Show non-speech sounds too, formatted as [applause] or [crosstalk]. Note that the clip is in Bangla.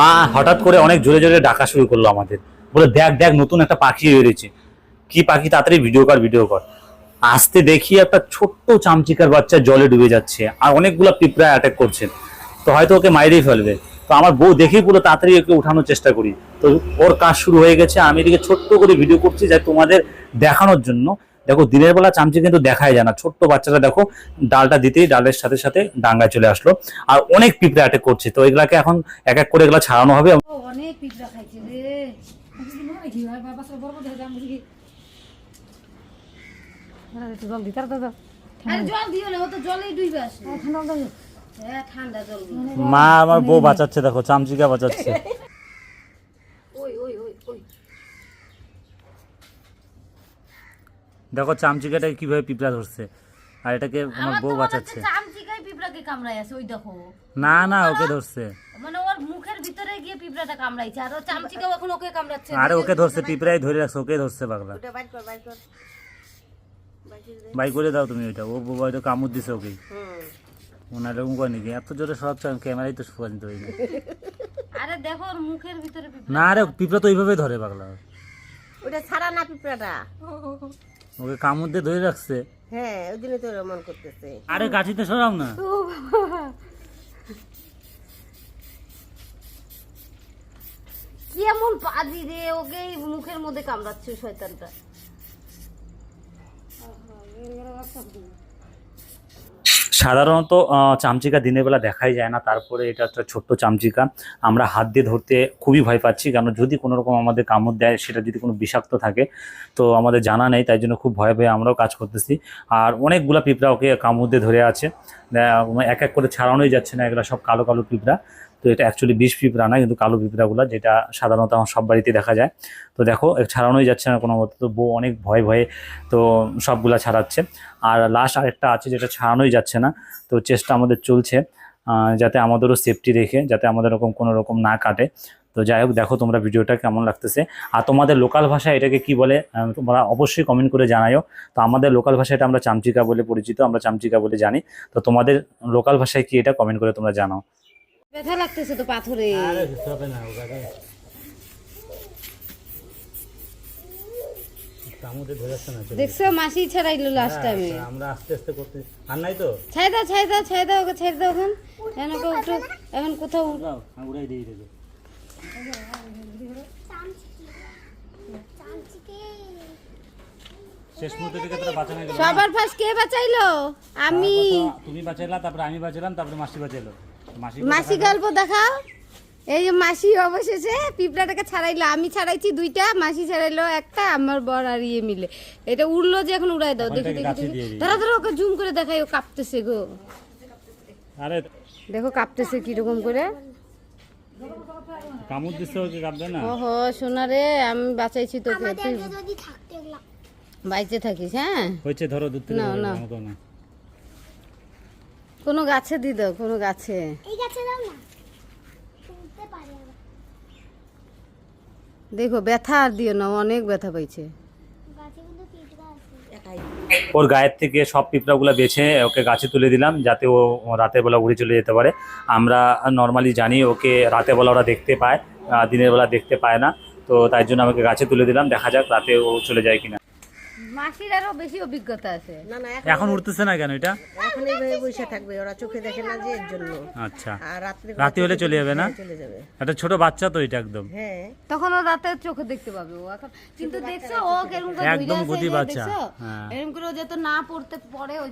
মা হঠাৎ করে অনেক জোরে জোরে ডাকা শুরু করল আমাদের। বলে, দেখ দেখ, নতুন একটা পাখি বেরিয়েছে। কি পাখি? তাড়াতাড়ি ভিডিও কর ভিডিও কর। আসতে দেখি একটা ছোট্ট চামচিকার বাচ্চা জলে ডুবে যাচ্ছে আর অনেকগুলো পিঁপড়া অ্যাটাক করছে। তো হয়তো ওকে মাইরেই ফেলবে। তো আমার বউ দেখেই পুরো তাড়াতাড়ি ওকে উঠানোর চেষ্টা করি। তো ওর কাজ শুরু হয়ে গেছে। আমি এদিকে ছোট্ট করে ভিডিও করছি যাতে তোমাদের দেখানোর জন্য। দেখো দিনের বেলা চামচি কিন্তু দেখাই যায় না। ছোট্ট বাচ্চাটা দেখো ডালটা দিতেই ডালের সাথে সাথে ডাঙ্গায় চলে আসলো। আর অনেক পিঁপড়ে অ্যাটাক করছে। তো এগুলাকে এখন এক এক করে এগুলা ছাড়ানো হবে। অনেক পিঁপড়া খাইছে রে। কি হয় বাবা সব বড় বড় দাম বুঝি একটু জল দিতার দাদা জল দিও না ও তো জলেই ডুবে আসে। ঠান্ডা দাও হ্যাঁ ঠান্ডা জল মা আমার বউ বাঁচাচ্ছে দেখো চামচিকা বাঁচাচ্ছে? ওই ওই ওই ওই। দেখো চামচিকাটাকে কীভাবে পিঁপড়া ধরছে। আর এটাকে আমার বউ বাঁচাচ্ছে। চামচিকাই পিঁপড়াকে কামড়াই আছে ওই দেখো। না না ওকে ধরছে। মানে ওর মুখের ভিতরে গিয়ে পিঁপড়াটা কামড়াইছে আর ও চামচিকাও এখন ওকে কামড়াচ্ছে। আরে ওকে ধরছে পিঁপড়াই ধরে রাখছে ওকে ধরছে পাগলা। ওটা বাইর কর বাইর কর। বাই করে দাও তুমি ওইটা ও হয়তো কামড় দিছে ওকে ওনার এরকম করে নাকি এত জোরে সব ক্যামেরাই তো সুপারিত যায় আরে দেখো ওর মুখের ভিতরে না আরে পিঁপড়া তো ওইভাবে ধরে পাগলা। ওটা ছাড়া না পিঁপড়াটা। [laughs] ওকে কামড় দিয়ে ধরে রাখছে? হ্যাঁ ওই জন্য তো রমন করতেছে। আরে গাছিতে সরাও না। কি এমন পাজি রে ওকে মুখের মধ্যে কামড়াচ্ছে শয়তানটা। সাধারণত চামচিকা দিনের বেলা দেখাই যায় না, তারপরে এটা একটা ছোট্ট চামচিকা। আমরা হাত দিয়ে ধরতে খুবই ভয় পাচ্ছি কারণ যদি কোনো রকম আমাদের কামড় দেয়, সেটা যদি কোনো বিষাক্ত থাকে, তো আমাদের জানা নেই, তাই জন্য খুব ভয় ভয়ে আমরাও কাজ করতেছি। আর অনেকগুলা পিঁপড়া ওকে কামড় দিয়ে ধরে আছে। এক এক করে ছাড়ানোই যাচ্ছে না, এগুলো সব কালো কালো পিঁপড়া। তো এটা অ্যাকচুয়ালি বিষ পিঁপড়া না, কিন্তু কালো পিঁপড়াগুলো, যেটা সাধারণত আমার সব বাড়িতে দেখা যায়। তো দেখো ছাড়ানোই যাচ্ছে না কোনো মতো, তো বউ অনেক ভয়ে ভয়ে তো সবগুলা ছাড়াচ্ছে। আর লাস্ট আরেকটা আছে যেটা ছাড়ানোই যাচ্ছে না, তো চেষ্টা আমাদের চলছে যাতে আমাদেরও সেফটি রেখে যাতে আমাদের এরকম কোনো রকম না কাটে। তো যাই হোক, দেখো তোমরা ভিডিওটা কেমন লাগতেছে। আর তোমাদের লোকাল ভাষায় এটাকে কি বলে তোমরা অবশ্যই কমেন্ট করে জানাও তো আমাদের লোকাল ভাষায় এটা আমরা চামচিকা বলে পরিচিত, আমরা চামচিকা বলে জানি। তো তোমাদের লোকাল ভাষায় কি এটা কমেন্ট করে তোমরা জানাও। ব্যথা লাগতেছে তো পাথরে। দেখছ মাসি ছাড়াইলো লাস্ট টাইমে আমরা আস্তে আস্তে করতে আর নাই তো? ছাই দাও ছাই দাও ছাই দাও ওকে ছেড়ে দাও এখন। এখন ওকে একটু এখন কোথাও উড়াই দিয়ে দেবে। শেষ মুহূর্তে থেকে তোরা বাঁচানো সবার ফার্স্ট কে বাঁচাইলো? আমি। তুমি বাঁচাইলা তারপরে আমি বাঁচাইলাম তারপরে মাসি বাঁচাইলো। মাসি গল্প দেখাও। এই যে মাসি অবশেষে পিঁপড়াটাকে ছাড়াইলো। আমি ছাড়াইছি দুইটা মাসি ছাড়াইলো একটা আমার বর আর ইয়ে মিলে। এটা উড়লো যে এখন উড়াই দাও। দেখি দেখি। ধরো ধরো ওকে জুম করে দেখাই ও কাঁপতেছে গো। আরে দেখো কাঁপতেছে কীরকম করে। কামড় দিচ্ছে ওকে কাঁদবে না? ওহো সোনা রে আমি বাঁচাইছি তোকে। তুই বাইচে থাকিস হ্যাঁ? হয়েছে ধরো থেকে না, না। কোনো গাছে দি দাও কোনো গাছে। এই গাছে দাও না। পারি আবার। দেখো ব্যথা আর দিও না অনেক ব্যথা পাইছে। ওর গায়ের থেকে সব পিঁপড়াগুলো বেছে ওকে গাছে তুলে দিলাম যাতে ও রাতের বেলা উড়ে চলে যেতে পারে। আমরা নর্মালি জানি ওকে রাতের বেলা ওরা দেখতে পায় দিনের বেলা দেখতে পায় না। তো তাই জন্য আমাকে গাছে তুলে দিলাম দেখা যাক রাতে ও চলে যায় কিনা। মাসির আরও বেশি অভিজ্ঞতা আছে। না না এখন উঠতেছে না কেন এটা? এখন এইভাবে বসে থাকবে ওরা চোখে দেখে না যে এর জন্য। আচ্ছা। আর রাত্রে রাতে হলে চলে যাবে না? চলে যাবে। একটা ছোট বাচ্চা তো এটা একদম। হ্যাঁ। তখন ও রাতে চোখে দেখতে পাবে ও এখন কিন্তু দেখছ ও কেমন করে একদম যে বাচ্চা। হ্যাঁ। এরকম করে ও যাতে না পড়তে পড়ে ওই